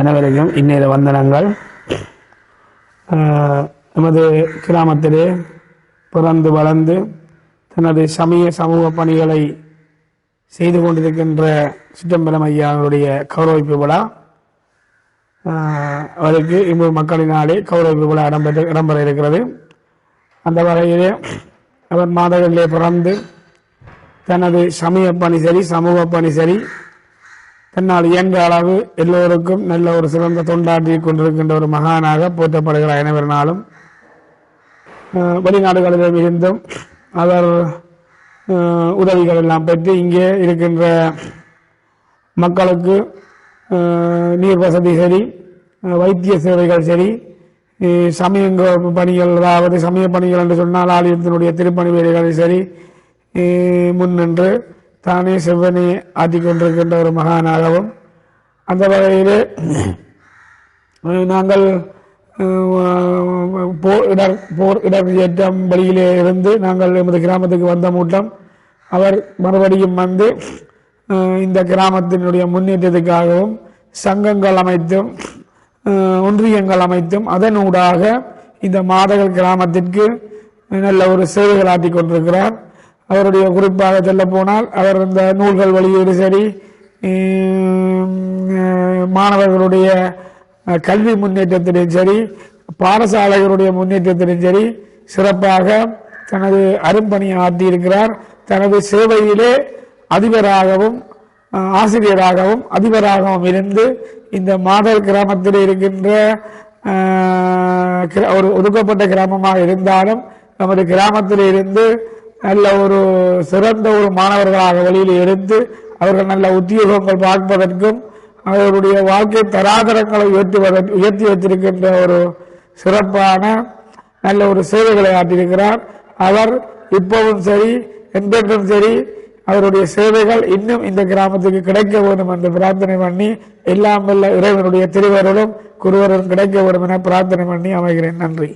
அனைவரையும் இந்நேர வந்தனங்கள். நமது எமது கிராமத்திலே பிறந்து வளர்ந்து தனது சமய சமூக பணிகளை செய்து கொண்டிருக்கின்ற சிற்றம்பலம் ஐயாவுடைய கௌரவிப்பு விழா அவருக்கு இம்மூர் மக்களினாலே கௌரவிப்பு விழா இடம்பெற்று இடம்பெற இருக்கிறது. அந்த வகையிலே அவர் மாதங்களிலே பிறந்து தனது சமய பணி சரி சமூக பணி சரி என்னால் இயன்ற அளவு எல்லோருக்கும் நல்ல ஒரு சிறந்த தொண்டாற்றி கொண்டிருக்கின்ற ஒரு மகானாக போற்றப்படுகிற அனைவரினாலும் வெளிநாடுகளிலும் வெளிநாடுகளில் இருந்தும் அவர் உதவிகள் எல்லாம் பெற்று இங்கே இருக்கின்ற மக்களுக்கு நீர் வசதி சரி வைத்திய சேவைகள் சரி அஹ், சமயங்க பணிகள் அதாவது சமய பணிகள் என்று சொன்னால் ஆலயத்தினுடைய திருப்பணி வேலைகளை சரி முன்னின்று தானே செவ்வனே ஆற்றிக் கொண்டிருக்கின்ற ஒரு மகானாகவும் அந்த வகையிலே நாங்கள் போர் இடர் போர் இடர் ஏற்றம் வழியிலே இருந்து நாங்கள் எமது கிராமத்துக்கு வந்த மூட்டம் அவர் மறுபடியும் வந்து இந்த கிராமத்தினுடைய முன்னேற்றத்துக்காகவும் சங்கங்கள் அமைத்தும் ஒன்றியங்கள் அமைத்தும் அதனூடாக இந்த மாதகள் கிராமத்திற்கு நல்ல ஒரு சேவைகள் ஆற்றிக் கொண்டிருக்கிறார். அவருடைய குறிப்பாக சொல்ல போனால் அவர் இந்த நூல்கள் வெளியீடு சரி மாணவர்களுடைய கல்வி முன்னேற்றத்திலும் சரி பாடசாலைகளுடைய முன்னேற்றத்திலும் சரி சிறப்பாக தனது அரும்பணியை ஆற்றியிருக்கிறார். தனது சேவையிலே அதிபராகவும் ஆசிரியராகவும் அதிபராகவும் இருந்து இந்த மாதல் கிராமத்தில் இருக்கின்ற கிர- ஒரு ஒதுக்கப்பட்ட கிராமமாக இருந்தாலும் நமது கிராமத்தில் இருந்து நல்ல ஒரு சிறந்த ஒரு மாணவர்களாக வெளியில் எடுத்து அவர்கள் நல்ல உத்தியோகங்கள் பார்ப்பதற்கும் அவருடைய வாழ்க்கை தராதரங்களை உயர்த்துவதற்கு உயர்த்தி வைத்திருக்கின்ற ஒரு சிறப்பான நல்ல ஒரு சேவைகளை ஆற்றியிருக்கிறார். அவர் இப்பவும் சரி என்றென்றும் சரி அவருடைய சேவைகள் இன்னும் இந்த கிராமத்துக்கு கிடைக்க வேண்டும் என்று பிரார்த்தனை பண்ணி எல்லாம் வல்ல இறைவனுடைய திருவருளும் குருவரும் கிடைக்க வேண்டும் என பிரார்த்தனை பண்ணி அமைகிறேன். நன்றி.